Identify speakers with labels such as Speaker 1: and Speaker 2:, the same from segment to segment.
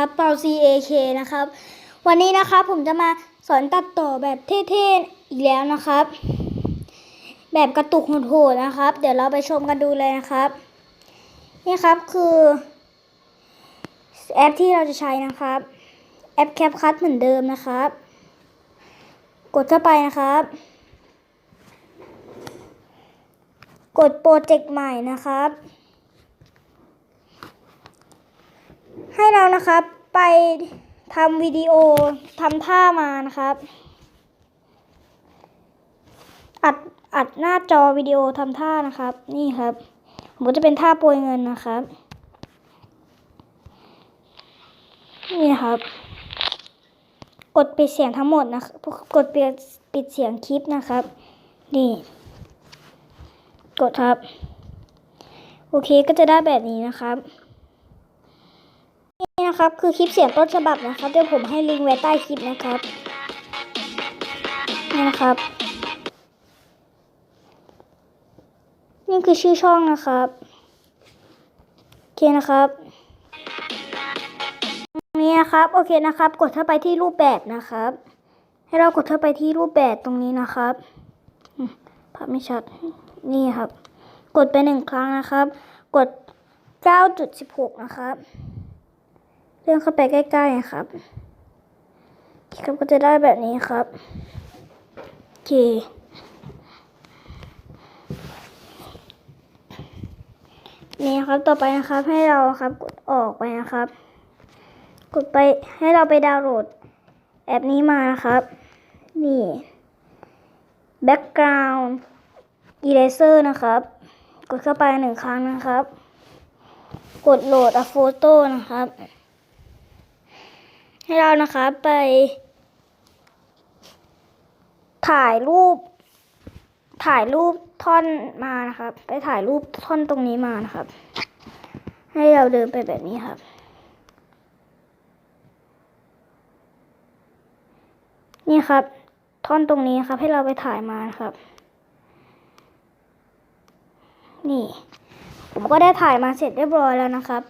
Speaker 1: นะครับเปา CAK นะครับ วันนี้นะครับผมจะมาสอนตัดต่อแบบเท่ๆอีกแล้วนะครับ แบบกระตุกโหดๆนะครับ เดี๋ยวเราไปชมกันดูเลยนะครับ นี่ครับคือแอปที่เราจะใช้นะครับ แอป CapCut เหมือนเดิมนะครับ กดเข้าไปนะครับ กดโปรเจกต์ใหม่นะครับ ให้เรานะครับไปทำวิดีโอทำท่ามานะครับ อัดอัดหน้าจอวิดีโอทำท่านะครับ นี่ครับผมจะเป็นท่าโปรยเงินนะครับ นี่ครับ กดปิดเสียงทั้งหมดนะครับกดปิดปิดเสียงคลิปนะครับ นี่ กดครับ โอเคก็จะได้แบบนี้นะครับ นะครับ คือคลิปเสียงต้นฉบับนะครับ เดี๋ยวผมให้ลิงก์ไว้ใต้คลิปนะครับ นี่นะครับ นี่คือชื่อช่องนะครับ โอเคนะครับนี่นะครับ โอเคนะครับ กดเข้าไปที่รูปแบบนะครับ ให้เรากดเข้าไปที่รูปแบบตรงนี้นะครับภาพไม่ชัด นี่ครับ กดไปหนึ่งครั้งนะครับ กด 9.16 นะครับ เลื่อนเข้าไปใกล้ๆนะครับครับก็จะได้แบบนี้ครับโอเคนี่ครับต่อไปนะครับให้เราครับกดออกไปนะครับ กดไปให้เราไปดาวน์โหลดแอปนี้มานะครับ นี่ background eraser นะครับ กดเข้าไปหนึ่งครั้งนะครับ กดโหลด a photo นะครับ ให้เรานะคะไป ถ่ายรูป ถ่ายรูปท่อนมานะครับ ไปถ่ายรูปท่อนตรงนี้มานะครับ ให้เราเดินไปแบบนี้ครับ นี่ครับ ท่อนตรงนี้ครับ ให้เราไปถ่ายมานะครับ นี่ ผมก็ได้ถ่ายมาเสร็จเรียบร้อยแล้วนะครับ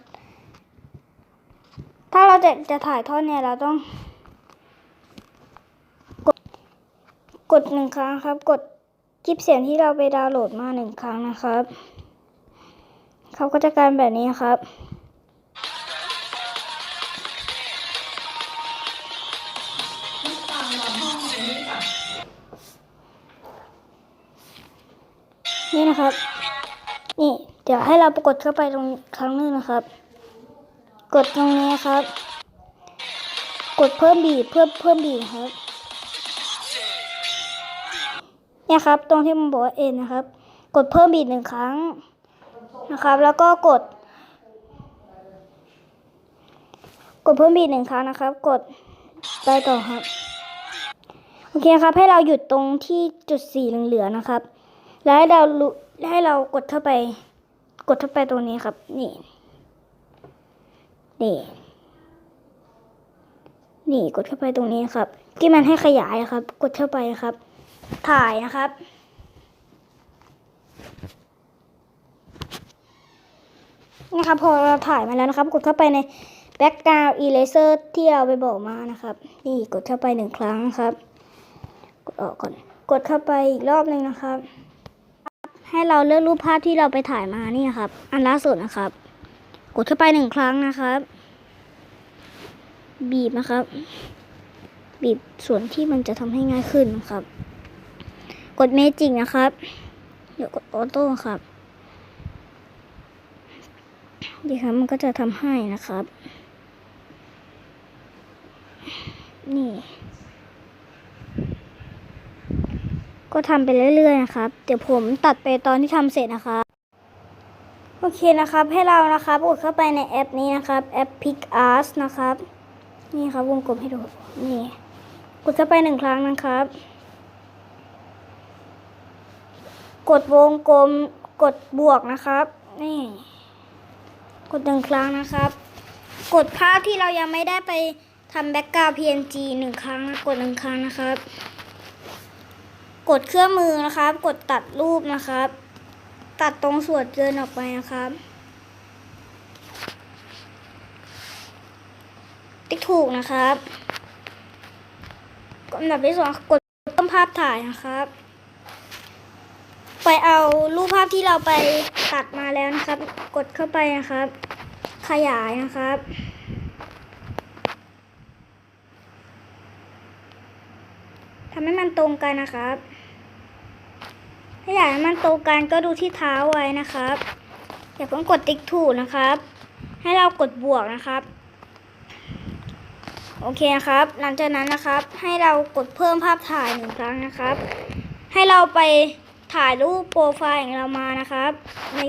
Speaker 1: ถ้าเราจะจะถ่ายทอดเนี่ยเราต้อง กดกดหนึ่งครั้งครับ กดคลิปเสียงที่เราไปดาวน์โหลดมาหนึ่งครั้งนะครับเขาก็จะการแบบนี้ครับนี่นะครับ นี่ เดี๋ยวให้เรากดเข้าไปตรงครั้งนึงนะครับ กดตรงนี้ครับ กดเพิ่มบีบเพิ่มเพิ่มบีบครับเนี่ยครับ ตรงที่มันบอกว่าเอ็นนะครับ กดเพิ่มบีบหนึ่งครั้งนะครับ แล้วก็กด กดเพิ่มบีบหนึ่งครั้งนะครับ กดไปต่อครับโอเคครับ ให้เราหยุดตรงที่จุดสีเหลืองๆนะครับ แล้วให้เราให้เรากดเข้าไป กดเข้าไปตรงนี้ครับ นี่ นี่ นี่กดเข้าไปตรงนี้ครับ ที่มันให้ขยายครับ กดเข้าไปครับ ถ่ายนะครับนี่ครับ พอเราถ่ายมาแล้วนะครับ กดเข้าไปใน background eraser ที่เราไปบอกมานะครับ นี่กดเข้าไปหนึ่งครั้งครับ กดออกก่อน กดเข้าไปอีกรอบหนึ่งนะครับ ให้เราเลือกรูปภาพที่เราไปถ่ายมานี่ครับ อันล่าสุดนะครับ กดเข้าไปหนึ่งครั้งนะครับ บีบนะครับ บีบส่วนที่มันจะทำให้ง่ายขึ้นนะครับ กดเมจิกนะครับ เดี๋ยวกดออโต้ครับดีครับมันก็จะทำให้นะครับ นี่ ก็ทำไปเรื่อยๆนะครับ เดี๋ยวผมตัดไปตอนที่ทำเสร็จนะครับโอเคนะครับให้เรานะครับกดเข้าไปในแอปนี้นะครับ แอป Pick Art นะครับ นี่ครับวงกลมให้ดู นี่ กดเข้าไปหนึ่งครั้งนะครับ กดวงกลม กดบวกนะครับ นี่ กดหนึ่งครั้งนะครับ กดภาพที่เรายังไม่ได้ไปทำแบ็กกราว PNG หนึ่งครั้งนะกดหนึ่งครั้งนะครับ กดเครื่องมือนะครับ กดตัดรูปนะครับ ตัดตรงส่วนเกินออกไปนะครับ ถูกนะครับอันดับที่สองกดเพิ่มภาพถ่ายนะครับ ไปเอารูปภาพที่เราไปตัดมาแล้วนะครับ กดเข้าไปนะครับ ขยายนะครับทำให้มันตรงกันนะครับ ถ้าอยากให้มันตรงกันก็ดูที่เท้าไว้นะครับ อย่าเพิ่งกดติ๊กถูกนะครับ ให้เรากดบวกนะครับ โอเคนะครับ หลังจากนั้นนะครับ ให้เรากดเพิ่มภาพถ่ายหนึ่งครั้งนะครับ ให้เราไปถ่ายรูปโปรไฟล์ของเรามานะครับ ใน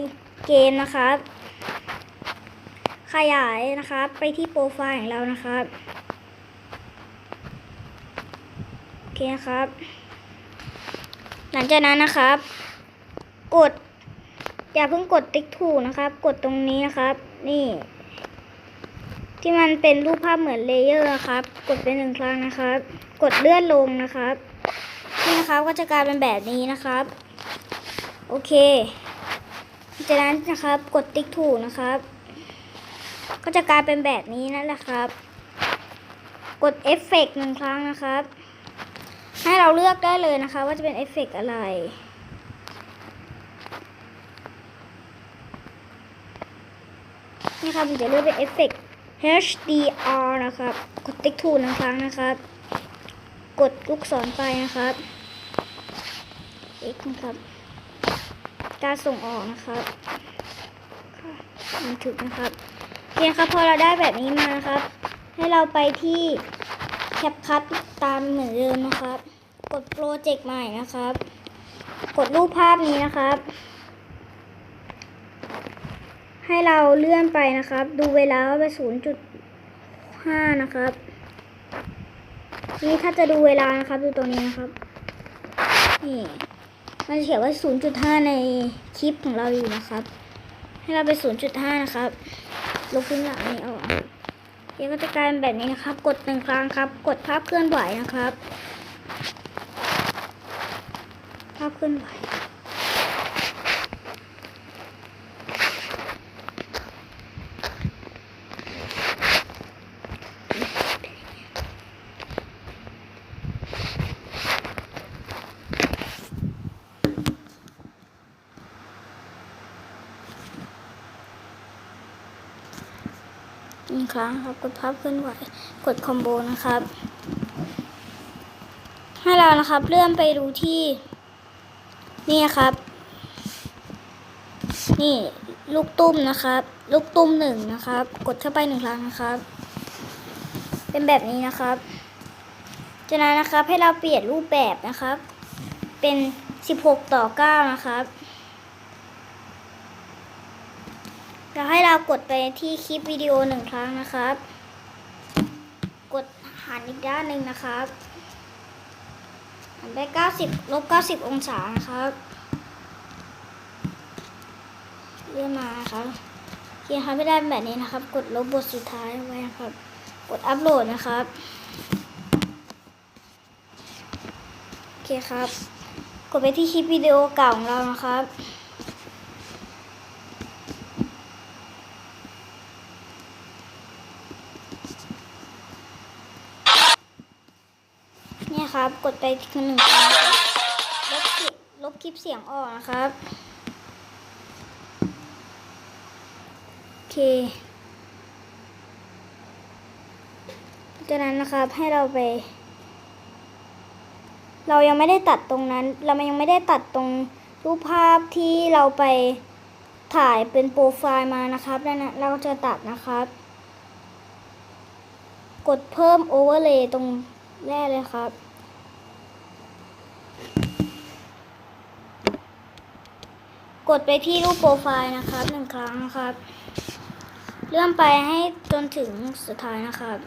Speaker 1: เกมนะครับ ขยายนะครับ ไปที่โปรไฟล์ของเรานะครับโอเคครับ หลังจากนั้นนะครับ กด อย่าเพิ่งกดติ๊กถูกนะครับ กดตรงนี้นะครับ นี่ ที่มันเป็นรูปภาพเหมือนเลเยอร์นะครับ กดไปหนึ่งครั้งนะครับ กดเลื่อนลงนะครับนี่นะครับก็จะกลายเป็นแบบนี้นะครับ โอเค จากนั้นนะครับกดติ๊กถูกนะครับ ก็จะกลายเป็นแบบนี้นั่นแหละครับ กดเอฟเฟกต์หนึ่งครั้งนะครับ ให้เราเลือกได้เลยนะคะ ว่าจะเป็นเอฟเฟกต์อะไรนี่ครับผมจะเลือกเป็นเอฟเฟกต์ HDR นะครับ กดติ๊กถูกหนึ่งครั้งนะครับ กดลูกศรไปนะครับ X นะครับ การส่งออกนะครับมันถึกนะครับโอเคครับพอเราได้แบบนี้มานะครับ ให้เราไปที่แคปคัตตามเหมือนเดิมนะครับ กดโปรเจกต์ใหม่นะครับ กดรูปภาพนี้นะครับ ให้เราเลื่อนไปนะครับ ดูเวลาว่าไป0.5นะครับ นี่ถ้าจะดูเวลานะครับ ดูตรงนี้นะครับ นี่มันเขียนว่า0.5ในคลิปของเราอยู่นะครับ ให้เราไป0.5นะครับ ลบขึ้นหลังนี้ออกเดี๋ยวก็จะกลายเป็นแบบนี้นะครับ กดหนึ่งครั้งครับ กดภาพเคลื่อนไหวนะครับ ภาพเคลื่อนไหว ครั้งครับกดภาพเคลื่อนไหวกดคอมโบนะครับ ให้เรานะครับเลื่อนไปดูที่ นี่ครับ นี่ลูกตุ้มนะครับ ลูกตุ้มหนึ่งนะครับ กดเข้าไปหนึ่งครั้งนะครับ เป็นแบบนี้นะครับจากนั้นนะครับให้เราเปลี่ยนรูปแบบนะครับ เป็น 16 ต่อ 9 นะครับ แล้วให้เรากดไปที่คลิปวิดีโอหนึ่งครั้งนะครับ กดหันอีกด้านหนึ่งนะครับหันไป 90ลบ90 องศานะครับเลื่อนมานะครับเขียนครับไม่ได้แบบนี้นะครับ กดลบบทสุดท้ายไว้นะครับ กดอัปโหลดนะครับโอเคครับ กดไปที่คลิปวิดีโอเก่าของเรานะครับ เนี่ยครับ กดไปทีหนึ่งลบคลิปลบคลิปเสียงออกนะครับ โอเคจากนั้นนะครับให้เราไป เรายังไม่ได้ตัดตรงนั้น เรายังไม่ได้ตัดตรงรูปภาพที่เราไปถ่ายเป็นโปรไฟล์มานะครับดังนั้นเราจะตัดนะครับ กดเพิ่มโอเวอร์เลย์ตรงแรกเลยครับ กดไปที่รูปโปรไฟล์นะครับหนึ่งครั้งนะครับ เลื่อนไปให้จนถึงสุดท้ายนะครับ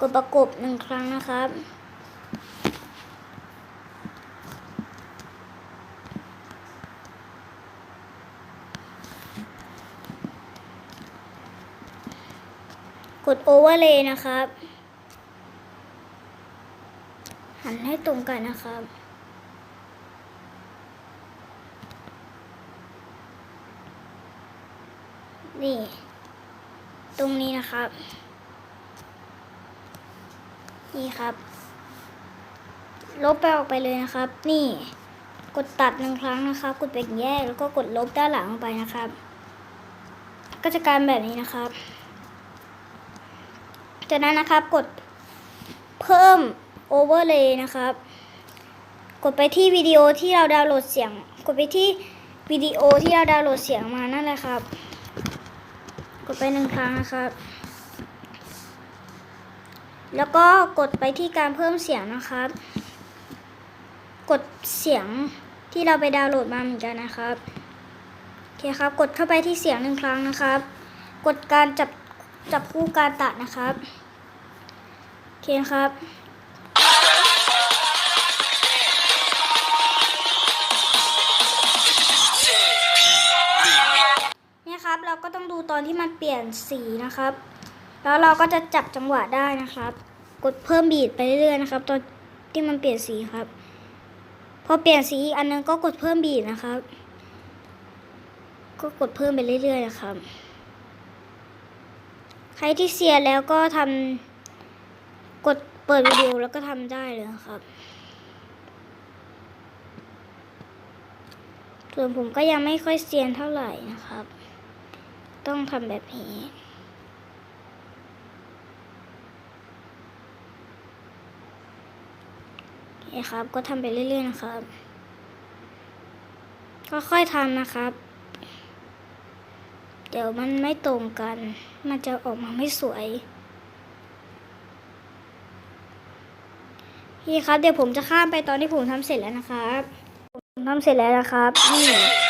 Speaker 1: กดประกบหนึ่งครั้งนะครับ กดโอเวอร์เลยนะครับ หันให้ตรงกันนะครับ นี่ ตรงนี้นะครับ นี่ครับ ลบไปออกไปเลยนะครับ นี่ กดตัดหนึ่งครั้งนะครับ กดแบ่งแยกแล้วก็กดลบด้านหลังไปนะครับ ก็จะกลารแบบนี้นะครับ จากนั้นนะครับกดเพิ่มโอเวอร์เลยนะครับ กดไปที่วิดีโอที่เราดาวน์โหลดเสียง กดไปที่วิดีโอที่เราดาวน์โหลดเสียงมานั่นแหละครับ กดไปหนึ่งครั้งนะครับ แล้วก็กดไปที่การเพิ่มเสียงนะครับ กดเสียงที่เราไปดาวน์โหลดมาเหมือนกันนะครับโอเคครับ กดเข้าไปที่เสียงหนึ่งครั้งนะครับ กดการจับจับคู่การตัดนะครับโอเคครับ ตอนที่มันเปลี่ยนสีนะครับ แล้วเราก็จะจับจังหวะได้นะครับ กดเพิ่มบีทไปเรื่อยๆนะครับ ตอนที่มันเปลี่ยนสีครับ พอเปลี่ยนสีอีกอันนึงก็กดเพิ่มบีทนะครับ ก็กดเพิ่มไปเรื่อยๆนะครับ ใครที่เสียแล้วก็ทำกดเปิดวิดีโอแล้วก็ทำได้เลยครับส่วนผมก็ยังไม่ค่อยเซียนเท่าไหร่นะครับ ต้องทำแบบนี้โอเคครับ ก็ทำไปเรื่อยๆนะครับ ก็ค่อยทำนะครับ เดี๋ยวมันไม่ตรงกัน มันจะออกมาไม่สวยพี่ครับ เดี๋ยวผมจะข้ามไปตอนที่ผมทำเสร็จแล้วนะครับ ผมทำเสร็จแล้วนะครับนี่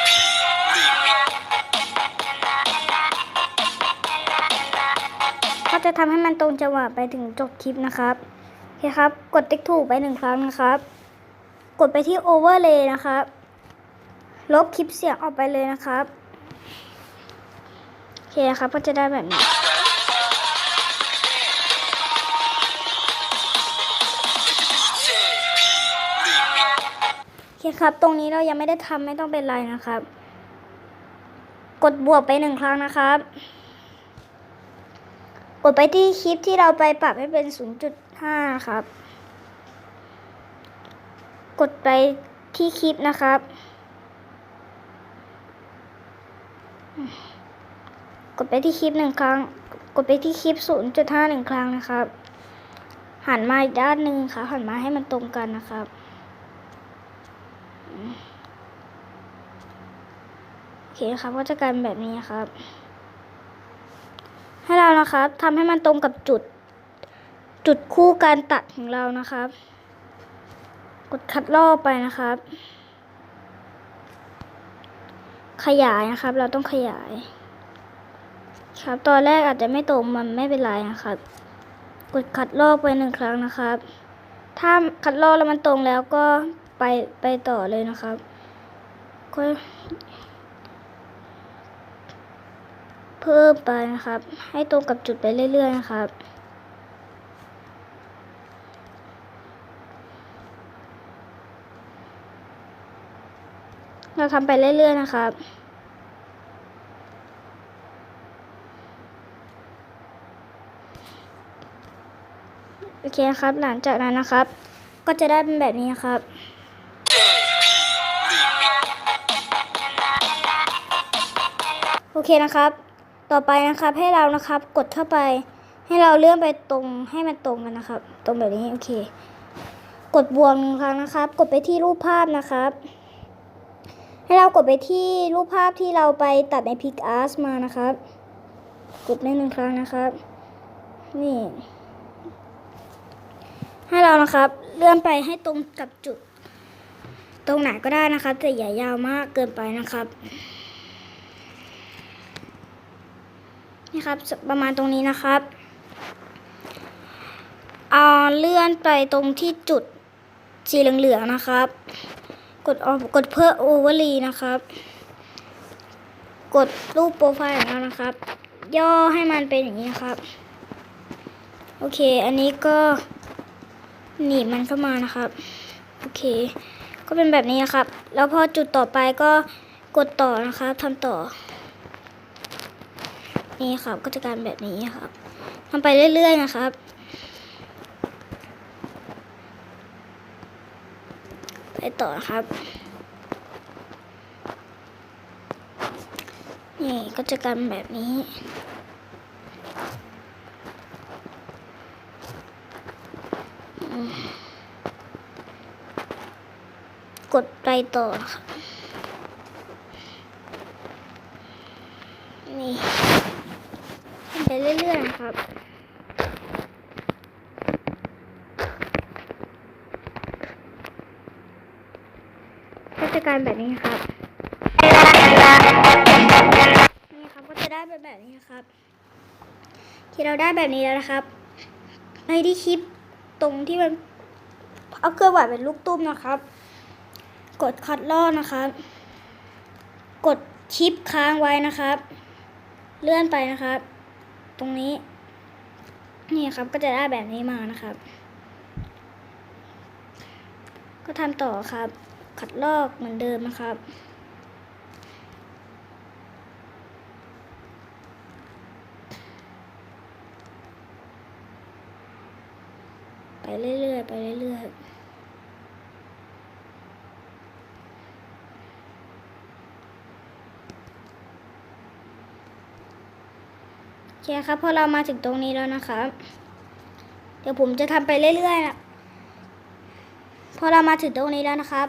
Speaker 1: จะทำให้มันตรงจังหวะไปถึงจบคลิปนะครับโอเคครับ กดติ๊กถูกไปหนึ่งครั้งนะครับ กดไปที่ Overlay นะครับ ลบคลิปเสียงออกไปเลยนะครับโอเคครับก็จะได้แบบนี้โอเคครับ ตรงนี้เรายังไม่ได้ทำไม่ต้องเป็นไรนะครับ กดบวกไปหนึ่งครั้งนะครับ กดไปที่คลิปที่เราไปปรับให้เป็น 0.5 ครับ กดไปที่คลิปนะครับ กดไปที่คลิปหนึ่งครั้ง กดไปที่คลิป 0.5หนึ่งครั้งนะครับ หันมาอีกด้านหนึ่งค่ะ หันมาให้มันตรงกันนะครับโอเคครับก็จะกลายเป็นแบบนี้ครับ ให้เรานะครับทำให้มันตรงกับจุด จุดคู่การตัดของเรานะครับ กดคัดลอกไปนะครับ ขยายนะครับ เราต้องขยาย ครับตอนแรกอาจจะไม่ตรงมันไม่เป็นไรนะครับ กดคัดลอกไปหนึ่งครั้งนะครับ ถ้าคัดลอกแล้วมันตรงแล้วก็ไปไปต่อเลยนะครับก็ เพิ่มไปนะครับ ให้ตรงกับจุดไปเรื่อยๆนะครับ เราทำไปเรื่อยๆนะครับโอเคครับ หลังจากนั้นนะครับ ก็จะได้เป็นแบบนี้ครับโอเคนะครับ ต่อไปนะครับให้เรานะครับกดเข้าไป ให้เราเลื่อนไปตรงให้มันตรงกันนะครับ ตรงแบบนี้โอเค กดบวกหนึ่งครั้งนะครับ กดไปที่รูปภาพนะครับ ให้เรากดไปที่รูปภาพที่เราไปตัดใน Pic Art มานะครับ กดไปหนึ่งครั้งนะครับ นี่ให้เรานะครับเลื่อนไปให้ตรงกับจุด ตรงไหนก็ได้นะครับแต่อย่ายาวมากเกินไปนะครับ นี่ครับ ประมาณตรงนี้นะครับเอาเลื่อนไปตรงที่จุดสีเหลืองๆนะครับ กดออกกดเพิ่มโอเวอร์ลีนะครับ กดรูปโปรไฟล์ของเรานะครับ ย่อให้มันเป็นอย่างนี้ครับ โอเค อันนี้ก็หนีบมันเข้ามานะครับ โอเค ก็เป็นแบบนี้นะครับ แล้วพอจุดต่อไปก็กดต่อนะครับทำต่อ นี่ครับก็จะการแบบนี้ครับทำไปเรื่อย ๆ นะครับ ไปต่อครับ นี่ก็จะการแบบนี้กดไปต่อครับ ไปเรื่อยๆนะครับก็จะการแบบนี้ครับนี่ครับก็จะได้เป็นแบบนี้ครับ ที่เราได้แบบนี้แล้วนะครับ ในที่คลิปตรงที่มันเอาเครื่องหวานเป็นลูกตุ้มนะครับ กดคัดลอกนะครับ กดชิปค้างไว้นะครับ เลื่อนไปนะครับ ตรงนี้ นี่ครับก็จะได้แบบนี้มานะครับ ก็ทำต่อครับ ขัดลอกเหมือนเดิมนะครับไปเรื่อยๆ ไปเรื่อยๆ เคครับพอเรามาถึงตรงนี้แล้วนะครับ เดี๋ยวผมจะทำไปเรื่อยๆนะพอเรามาถึงตรงนี้แล้วนะครับ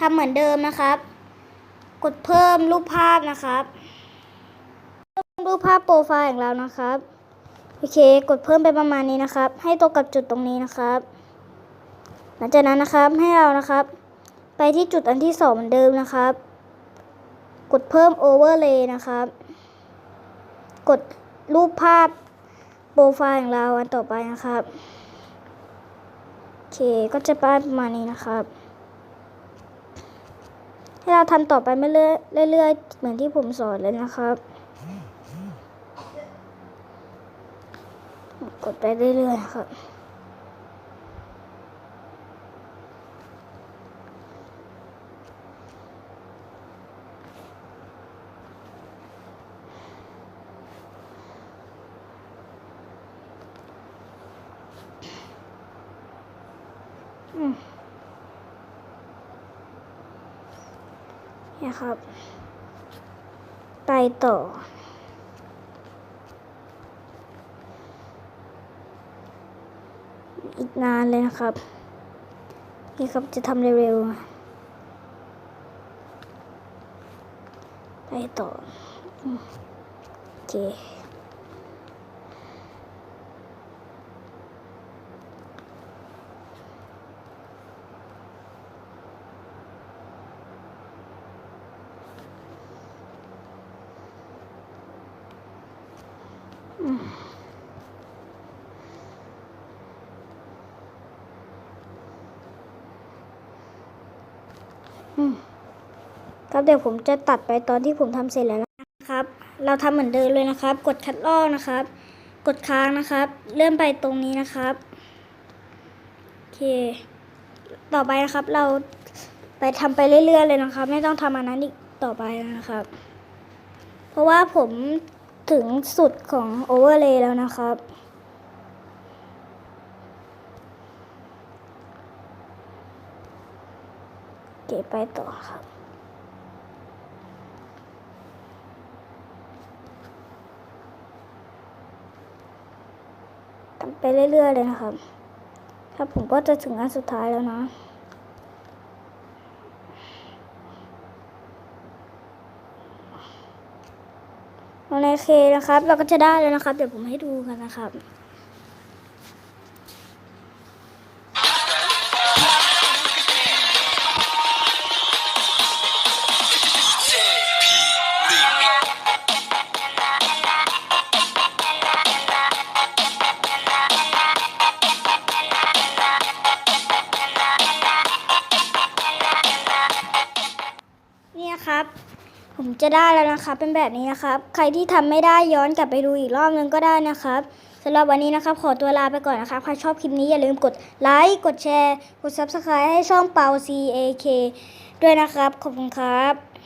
Speaker 1: ทำเหมือนเดิมนะครับ กดเพิ่มรูปภาพนะครับเพิ่มรูปภาพโปรไฟล์ของเรานะครับโอเค กดเพิ่มไปประมาณนี้นะครับ ให้ตรงกับจุดตรงนี้นะครับ หลังจากนั้นนะครับให้เรานะครับ ไปที่จุดอันที่สองเหมือนเดิมนะครับ กดเพิ่มโอเวอร์เลย์นะครับ กด รูปภาพโปรไฟล์ของเราอันต่อไปนะครับโอเคก็จะป้ายประมาณนี้นะครับ ให้เราทำต่อไปไม่เรื่อยเรื่อยๆเหมือนที่ผมสอนเลยนะครับ กดไปเรื่อยๆครับ เนี่ยครับ ไปต่อ อีกนานเลยนะครับ นี่ครับจะทำเร็วๆ ไปต่อ โอเค ครับเดี๋ยวผมจะตัดไปตอนที่ผมทำเสร็จแล้วนะครับ เราทำเหมือนเดิมเลยนะครับ กดคัดลอกนะครับ กดค้างนะครับ เลื่อนไปตรงนี้นะครับโอเค ต่อไปนะครับเราไปทำไปเรื่อยๆเลยนะครับ ไม่ต้องทำอันนั้นอีกต่อไปนะครับ เพราะว่าผม ถึงสุดของโอเวอร์เลย์แล้วนะครับ เก็บไปต่อครับ ทำไปเรื่อยๆเลยนะครับ ครับผมก็จะถึงอันสุดท้ายแล้วนะ ขอเคนะครับ เราก็จะได้แล้วนะครับ เดี๋ยวผมให้ดูกันนะครับ แล้วนะครับ เป็นแบบนี้นะครับ ใครที่ทำไม่ได้ย้อนกลับไปดูอีกรอบนึงก็ได้นะครับสำหรับวันนี้นะครับ ขอตัวลาไปก่อนนะครับ ใครชอบคลิปนี้อย่าลืมกดไลค์กดแชร์ กด Subscribe ให้ช่องเปา CAK ด้วยนะครับ ขอบคุณครับ